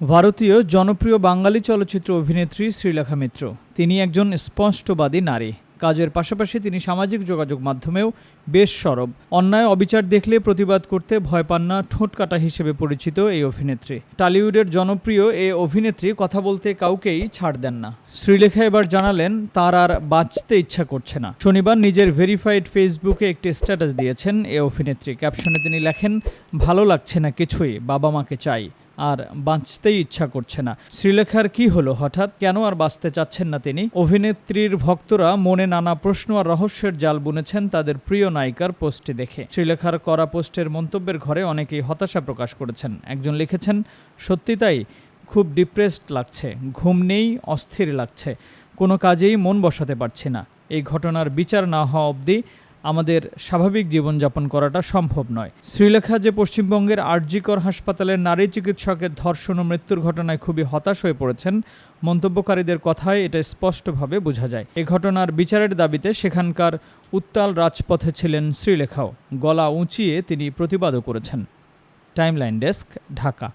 ভারতীয় জনপ্রিয় বাঙালি চলচ্চিত্র অভিনেত্রী শ্রীলেখা মিত্র। তিনি একজন স্পষ্টবাদী নারী। কাজের পাশাপাশি তিনি সামাজিক যোগাযোগ মাধ্যমেও বেশ সরব। অন্যায় অবিচার দেখলে প্রতিবাদ করতে ভয় পান না ঠোঁট কাটা হিসেবে পরিচিত এই অভিনেত্রী। টালিউডের জনপ্রিয় এই অভিনেত্রী কথা বলতে কাউকেই ছাড় দেন না। শ্রীলেখা এবার জানালেন, তার আর বাঁচতে ইচ্ছা করছে না। শনিবার নিজের ভেরিফাইড ফেসবুকে একটি স্ট্যাটাস দিয়েছেন এই অভিনেত্রী। ক্যাপশনে তিনি লেখেন, ভালো লাগছে না কিছুই বাবা মাকে চাই। আর বাঁচতেই ইচ্ছা করছে না। শ্রীলেখার কি হলো হঠাৎ? কেন আর বাঁচতে চাচ্ছেন না তিনি? অভিনেত্রীর ভক্তরা মনে নানা প্রশ্ন আর রহস্যের জাল বুনেছেন তাদের প্রিয় নায়িকার পোস্টটি দেখে। শ্রীলেখার করা পোস্টের মন্তব্যের ঘরে অনেকেই হতাশা প্রকাশ করেছেন। একজন লিখেছেন, সত্যি তাই, খুব ডিপ্রেসড লাগছে, ঘুম নেই, অস্থির লাগছে, কোনো কাজেই মন বসাতে পারছি না। এই ঘটনার বিচার না হওয়া অবধি আমাদের স্বাভাবিক জীবনযাপন করাটা সম্ভব নয়। শ্রীলেখা যে পশ্চিমবঙ্গের আরজিকর হাসপাতালের নারী চিকিৎসকের ধর্ষণ ও মৃত্যুর ঘটনায় খুবই হতাশ হয়ে পড়েছেন, মন্তব্যকারীদের কথায় এটা স্পষ্টভাবে বোঝা যায়। এ ঘটনার বিচারের দাবিতে সেখানকার উত্তাল রাজপথে ছিলেন শ্রীলেখাও। গলা উঁচিয়ে তিনি প্রতিবাদও করেছেন। Timeline desk, Dhaka.